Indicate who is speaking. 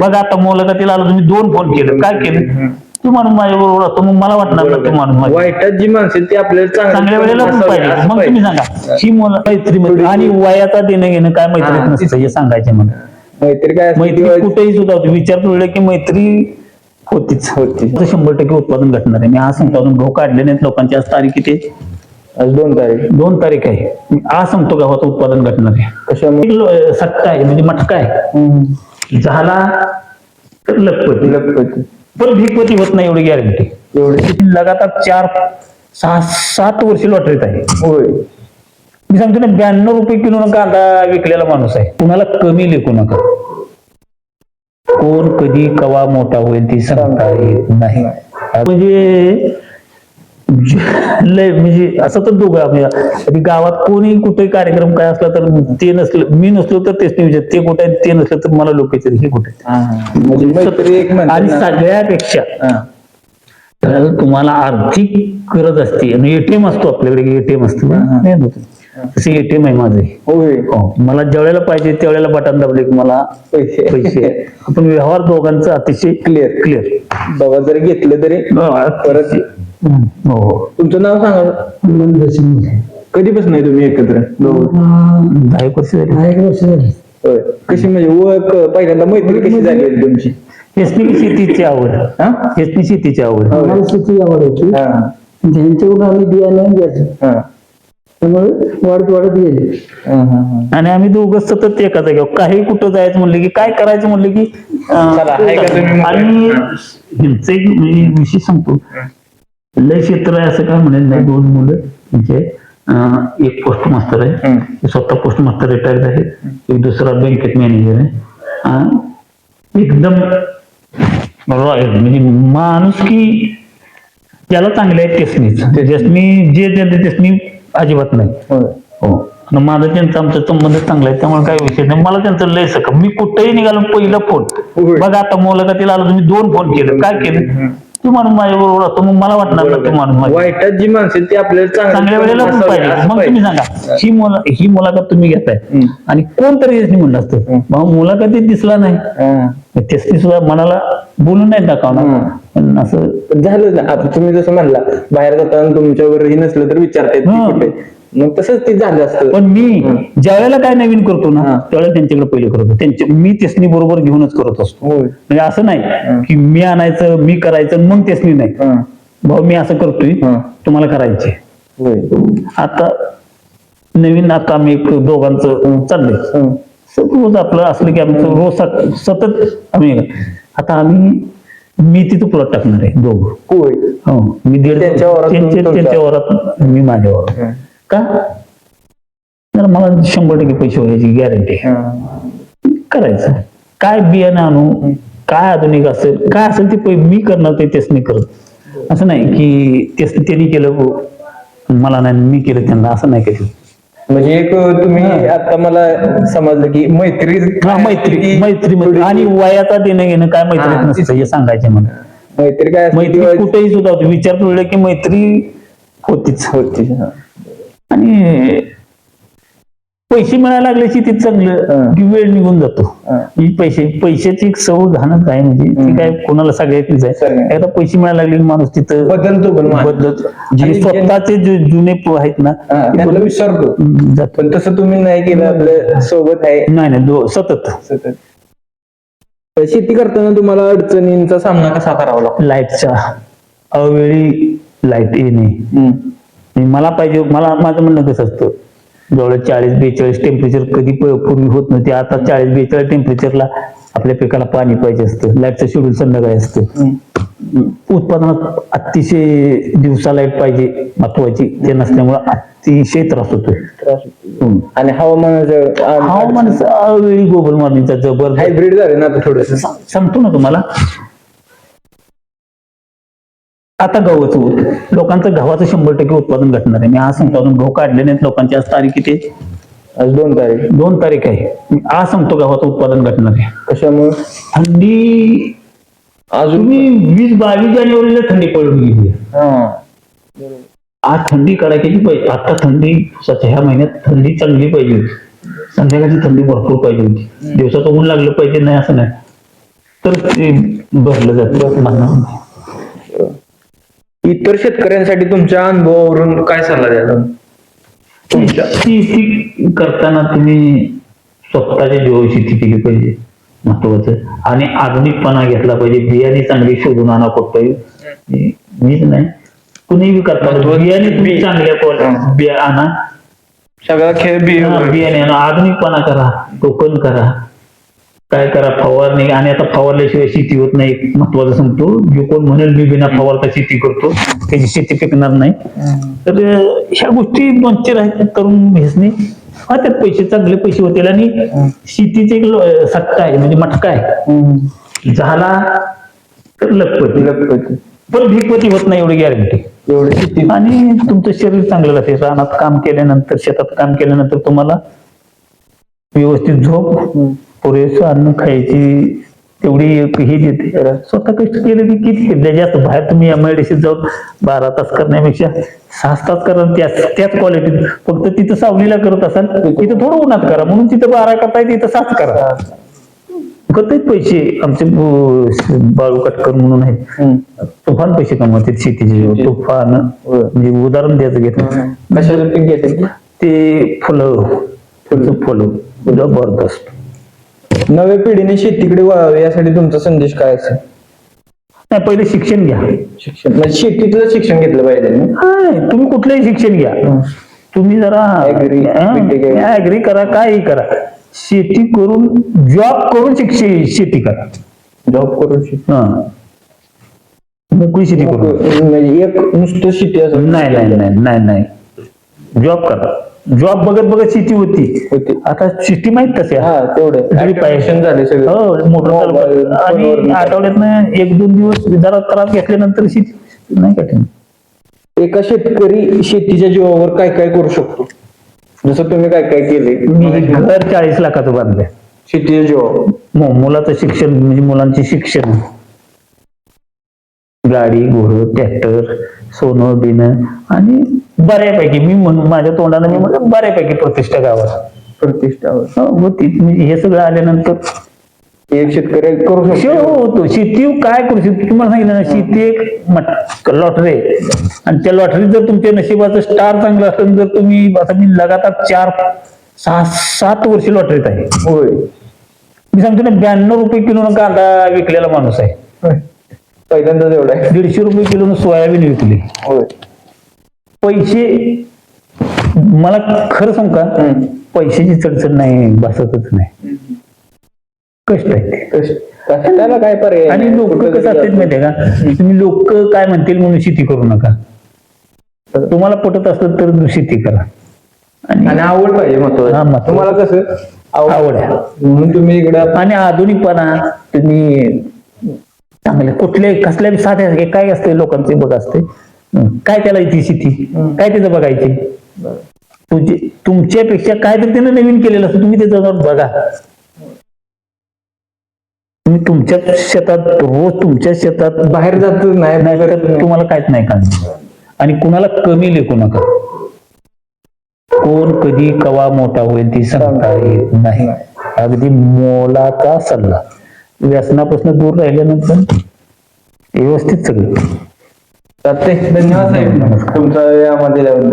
Speaker 1: बघा आता मुलाखतीला आलो तुम्ही दोन फोन केले काय केलं तू माणूस माझ्या बरोबर असतो मग मला वाटणार ना तू माणूस माझ्या
Speaker 2: वाईटात जी माणसं ती आपल्याला
Speaker 1: चांगल्या वेळेला पण पाहिजे. मग तुम्ही सांगा ही मुलं मैत्री आणि वयाचा देणं घेणं काय मैत्रीत
Speaker 2: हा.
Speaker 1: नसतं हे सांगायचे मला
Speaker 2: मैत्री काय असते
Speaker 1: मैत्री
Speaker 2: ती
Speaker 1: कुठेही सुद्धा होती. विचार कळलं की मैत्री होतीच.
Speaker 2: होती.
Speaker 1: शंभर टक्के उत्पादन घटणार आहे. मी आज सांगतो अजून गहू काढले नाहीत लोकांची आज तारीख किती? आहे?
Speaker 2: आज दोन तारीख.
Speaker 1: दोन तारीख आहे. मी आज सांगतो गव्हाचं उत्पादन घटणार आहे.
Speaker 2: कशामुळे?
Speaker 1: लो- सट्टा आहे म्हणजे मटका आहे. झाला तर लखपती.
Speaker 2: लखपती.
Speaker 1: पण भिकपती होत नाही एवढी गॅरंटी
Speaker 2: एवढे.
Speaker 1: लगातार चार सहा सात वर्ष लॉटरीत आहे.
Speaker 2: होय.
Speaker 1: मी सांगतो ना ब्याण्णव रुपये किलो कांदा विकलेला माणूस आहे. कुणाला कमी लेखू नका. कोण कधी कवा मोठा होईल ती सांगता येत नाही. म्हणजे लय म्हणजे असं तर दोघं आम्ही कधी गावात कोणी कुठे कार्यक्रम काय असला तर ते नसलं मी नसलो तर तेच नाही विचार ते कुठे ते नसलं तर मला लोक विचारतात, हे कुठे?
Speaker 2: हा. म्हणजे
Speaker 1: आणि. सगळ्यापेक्षा. तर तुम्हाला आर्थिक गरज असते आणि एटीएम असतो आपल्याकडे एटीएम असतो
Speaker 2: हा.
Speaker 1: नाही ना? तसे एटीएम आहे माझे.
Speaker 2: होय.
Speaker 1: हो मला ज्यावेळेला पाहिजे त्यावेळेला बटन दाबले की मला
Speaker 2: पैसे.
Speaker 1: पैसे. आपण व्यवहार दोघांचा अतिशय
Speaker 2: क्लिअर
Speaker 1: क्लिअर
Speaker 2: बाबा जरी घेतलं तरी परत
Speaker 1: हो
Speaker 2: तुमचं नाव सांगा. कधीपासून आहे तुम्ही एकत्र? दोघं?
Speaker 1: दहा एक वर्ष झाली.
Speaker 2: होय. कशी म्हणजे ओळख पहिल्यांदा मैत्री कशी झाली होती तुमची?
Speaker 1: एसनी शेतीची आवड.
Speaker 2: हा?
Speaker 1: एसनी शेतीची आवड.
Speaker 3: आम्हाला शेती आवड होती.
Speaker 2: हा.
Speaker 3: त्यांच्याकडून आम्ही बियाणं घ्यायचो
Speaker 2: हा.
Speaker 3: त्यामुळे वाढत वाढत गेले.
Speaker 2: हा, हा, हा.
Speaker 1: आणि आम्ही दोघं सतत एका जागेवर काही कुठं जायचं म्हणलं की काय करायचं म्हणलं की अं,
Speaker 2: चला, हाय का तुम्ही मोकळे?
Speaker 1: आणि ह्यांचं एक मी विषय सांगतो. लय क्षेत्र आहे असं काय म्हणेल नाही. दोन मुलं म्हणजे अं, एक पोस्ट मास्तर आहे.
Speaker 2: हम्म.
Speaker 1: ते स्वतः पोस्ट मास्तर रिटायर्ड आहे एक दुसरा बँकेत मॅनेजर आहे. अं, एकदम रॉयल म्हणजे माणूस की त्याला चांगले आहेत तेसनीच तेसनी जे देते तेसनी अजिबात नाही. हो. आणि माझा त्यांचा आमचा संबंध चांगला आहे त्यामुळे काय विषय नाही. मला त्यांचं लय सकम. मी कुठेही निघालो पहिला फोन. बघा आता मुलाखतीला आलो तुम्ही दोन फोन केले. काय केलं? तू माणूस माझ्या बरोबर असतो मग मला वाटणार ना तू माणूस
Speaker 2: वाईटात जी माणसं ती आपल्याला
Speaker 1: चांगल्या वेळेला पण पाहिजे मग तुम्ही सांगा ही मुला ही मुलाखत तुम्ही घेताय. आणि कोणतरी म्हणलं असतं. मग मुलाखतीत दिसला नाही. तेसनी सुद्धा मनाला बोलून नाही दाखवणार. पण असं
Speaker 2: झालं ना. आता तुम्ही जसं म्हणला बाहेर जाताना तुमच्यावर हे नसलं तर विचारतायत
Speaker 1: हा.
Speaker 2: की कुठे? मग तसंच ते झालं असतं.
Speaker 1: पण मी ज्या वेळेला काय नवीन करतो ना. त्यावेळेला त्यांच्याकडे पहिले करतो त्यांचे मी तेसनी बरोबर घेऊनच करत असतो. म्हणजे असं नाही की मी आणायचं मी करायचं मग तेच नाही. भाऊ मी असं करतोय. तुम्हाला करायचे आता नवीन आता आम्ही एक दोघांचं चाललंय. रोज आपलं असलं की आमचं रोज सतत आम्ही आता आम्ही मी तिथं प्लॉट टाकणार आहे दोघं. हो मी दीड
Speaker 2: त्यांच्या
Speaker 1: वरात मी माझ्या वरात. का? तर मला शंभर टक्के पैसे व्हायची गॅरंटी. करायचं. काय बियाणं आणू? काय आधुनिक असेल? काय असेल ते मी करणार ते तेच नाही करत. असं नाही की तेच त्यांनी केलं हो, मला नाही मी केलं त्यांना असं नाही केलं
Speaker 2: म्हणजे एक तुम्ही आता मला समजलं की मैत्री
Speaker 1: हा, मैत्री मैत्री मैत्री. आणि वयाचा देणं घेणं काय मैत्रीत
Speaker 2: हा,
Speaker 1: नसतं हे सांगायचे मला.
Speaker 2: मैत्री काय
Speaker 1: मैत्री कुठेही सुद्धा होती. विचार कळलं की मैत्री होतीच.
Speaker 2: होती.
Speaker 1: आणि पैसे मिळायला लागले की ते. चांगलं की वेळ निघून जातो. पैसे पैशाची एक सव घाणच आहे म्हणजे ती काय कोणाला सगळ्याचीच आहे. एकदा पैसे मिळायला लागले माणूस तिथं
Speaker 2: बदलतो.
Speaker 1: बदलत. जे स्वतःचे जे जुने प- आहेत ना
Speaker 2: त्यांना विसरतो. पण तसं तुम्ही नाही केलं आपल्यासोबत आहे.
Speaker 1: नाही नाही सतत.
Speaker 2: सतत. शेती करताना तुम्हाला अडचणींचा सामना कसा करावा लागतो?
Speaker 1: लाईटच्या अवेळी लाइट येणे. मला पाहिजे मला माझं म्हणणं कसं असतं? जवळ चाळीस बेचाळीस टेम्परेचर कधी पूर्वी होत नव्हते. आता चाळीस बेचाळीस टेम्परेचरला आपल्या पिकाला पाणी पाहिजे असतं. लाईटचं शेड्यूल संध्याकाळी असतं. उत्पादनात अतिशय दिवसा लाइट पाहिजे महत्वाची. ते नसल्यामुळे अतिशय त्रास
Speaker 2: होतो. आणि हवामानाचं
Speaker 1: हवामान अवेळी ग्लोबल वॉर्मिंगचा जबरदस्त
Speaker 2: हायब्रिड झाले ना आता थोडस.
Speaker 1: सांगतो ना तुम्हाला. आता गव्हाचं लोकांचं गव्हाचं शंभर टक्के उत्पादन घटणार आहे. मी आज सांगतो अजून गहू काढले नाहीत लोकांची आज तारीख किती?
Speaker 2: आज दोन तारीख.
Speaker 1: दोन तारीख आहे. मी आज सांगतो गव्हाचं उत्पादन घटणार आहे.
Speaker 2: कशामुळे?
Speaker 1: थंडी
Speaker 2: अजून?
Speaker 1: वीस बावीस जानेवारीला थंडी पडून गेली.
Speaker 2: हा.
Speaker 1: आज थंडी काढायची पाहिजे आता थंडी सध्या ह्या महिन्यात थंडी चांगली पाहिजे होती. संध्याकाळची थंडी भरपूर पाहिजे होती. दिवसाचं ऊन लागलं पाहिजे नाही असं नाही. तर ते भरलं जातं.
Speaker 2: इतर शेतकऱ्यांसाठी तुमच्या अनुभवावरून काय सल्ला द्याल? तुमच्या
Speaker 1: शेती करताना तुम्ही स्वतःच्या जीवावर शेती केली पाहिजे महत्वाचं. आणि आधुनिकपणा घेतला पाहिजे. बियाणे चांगली शोधून आणा फक्त. हे- मीच नाही. कुणीही करताना
Speaker 2: महत्वाचं
Speaker 1: बियाणे तुम्ही
Speaker 2: बी.
Speaker 1: चांगल्या क्वालिटी बिया आणा.
Speaker 2: सगळा खेळ बी
Speaker 1: बियाणे आणा. आधुनिकपणा करा. टोकन करा. काय करा फवारणी आणि आता फवारल्याशिवाय शेती होत नाही. महत्वाचं सांगतो जो कोण म्हणेल मी बिना फवारता शेती करतो त्याची शेती पिकणार नाही. तर ह्या गोष्टी आहेत तरुण भेसणे हा त्यात पैसे चांगले पैसे होतील. आणि शेतीचे एक सट्टा आहे म्हणजे मटका आहे. झाला तर लखपती. पण भिकपती होत नाही एवढी गॅरंटी
Speaker 2: एवढी शेती.
Speaker 1: आणि तुमचं शरीर चांगलं राहते. रानात काम केल्यानंतर शेतात काम केल्यानंतर तुम्हाला व्यवस्थित झोप पुरेसं अन्न खायची तेवढी एक हे देते. स्वतः कष्ट केले की किती? केले जास्त बाहेर तुम्ही एम आय डी जाऊन बारा तास करण्यापेक्षा सहा तास करा त्याच त्याच क्वालिटीत फक्त तिथं सावलीला करत असाल तिथं थोडं उन्हात करा. म्हणून तिथं बारा करताय तिथं सात करा. करतायत पैसे. आमचे बाळू कटकर म्हणून आहेत तुफान पैसे कमवतात शेतीचे. तुफान म्हणजे उदाहरण द्यायचं घेतलं.
Speaker 2: घेते
Speaker 1: ते फुलं. फुलं. फुलं. जबरदस्त.
Speaker 2: नव्या पिढीने शेतीकडे वळावे यासाठी तुमचा संदेश काय असेल?
Speaker 1: नाही पहिले शिक्षण घ्या.
Speaker 2: शिक्षण म्हणजे शेतीतलं शिक्षण घेतलं पाहिजे ना?
Speaker 1: तुम्ही कुठलंही शिक्षण घ्या. तुम्ही जरा
Speaker 2: Agree, BTech.
Speaker 1: ऍग्री करा काही करा. शेती करून जॉब करून शिक्षे शेती करा.
Speaker 2: जॉब करून
Speaker 1: हा. मोकळी शेती करून.
Speaker 2: म्हणजे एक नुसतं शेती असं
Speaker 1: नाही नाही नाही नाही नाही. जॉब करा. जॉब बघत बघत शेती होती.
Speaker 2: होती.
Speaker 1: आता सिस्टी माहीत कसे
Speaker 2: हा तेवढे. Automation झाले सगळे.
Speaker 1: हो आणि
Speaker 2: फोनवर.
Speaker 1: आठवड्यातनं एक दोन दिवस जरा त्रास घेतल्यानंतर शेती नाही कठीण
Speaker 2: एका शेतकरी शेतीच्या जीवावर काय काय करू शकतो? जसं तुम्ही काय काय केले
Speaker 1: मी घर चाळीस लाखाचं बांधलंय
Speaker 2: शेतीच्या जीवावर.
Speaker 1: मु- मुलाचं शिक्षण म्हणजे मुलांचे शिक्षण. गाडी घोडं ट्रॅक्टर सोनं बिनं. आणि बऱ्यापैकी मी म्हणून माझ्या तोंडाने मी म्हणलं बऱ्यापैकी प्रतिष्ठा गावात.
Speaker 2: प्रतिष्ठावर
Speaker 1: हो, होती म्हणजे हे सगळं आल्यानंतर
Speaker 2: एक शेतकरी करू
Speaker 1: शे
Speaker 2: शकतो
Speaker 1: होतो शेती काय करू शकतो? तुम्हाला सांगितलं ना शेती एक लॉटरी आहे. आणि त्या लॉटरीत जर तुमच्या नशिबाचं स्टार चांगलं असेल जर तुम्ही आता मी लगातार चार सहा सात वर्ष लॉटरीत आहे.
Speaker 2: होय.
Speaker 1: मी सांगतो ना ब्याण्णव रुपये किलोनं कांदा विकलेला माणूस आहे.
Speaker 2: होय. पहिल्यांदाच एवढा आहे.
Speaker 1: दीडशे रुपये किलोनं सोयाबीन विकली.
Speaker 2: होय.
Speaker 1: पैसे मला खरं सांगू का?
Speaker 2: हम्म.
Speaker 1: पैशाची चडचड नाही बसतच नाही. कष्ट आहे ते.
Speaker 2: कष्ट- कष्टाला काय पर्याय
Speaker 1: आणि
Speaker 2: नाही.
Speaker 1: लोक
Speaker 2: कुठं
Speaker 1: कसं
Speaker 2: तरी
Speaker 1: असतात माहितीये का? तुम्ही लोक काय म्हणतील म्हणून शेती करू नका. तुम्हाला पटत असलं तर शेती करा.
Speaker 2: आणि
Speaker 1: आणि
Speaker 2: आवड पाहिजे
Speaker 1: हा,
Speaker 2: महत्वाचं
Speaker 1: महत्वाचं.
Speaker 2: तुम्हाला कसं?
Speaker 1: आवड आहे.
Speaker 2: म्हणून तुम्ही इकडे
Speaker 1: आणि आधुनिकपणा तुम्ही चांगले. कुठले कसल्या बी साध्या हे काय असते लोकांचे बघ असते. काय त्याला येते शेती? काय त्याचं बघायचे? तुझे तुमच्यापेक्षा काय तर त्यानं नवीन केलेलं असतं तुम्ही त्याचं जाऊन बघा. तुम्ही तुमच्या शेतात रोज तुमच्या शेतात
Speaker 2: बाहेर जात नाही
Speaker 1: नाही. तर तुम्हाला काहीच नाही का आणि कुणाला कमी लेखू नका. कोण कधी कवा मोठा होईल ती सांगता येत नाही. अगदी मोलाचा सल्ला. व्यसनापासून दूर राहिल्यानंतर व्यवस्थित सगळं.
Speaker 2: चालतंय. धन्यवाद. साहेब तुमचा वेळ आम्हाला दिल्याबद्दल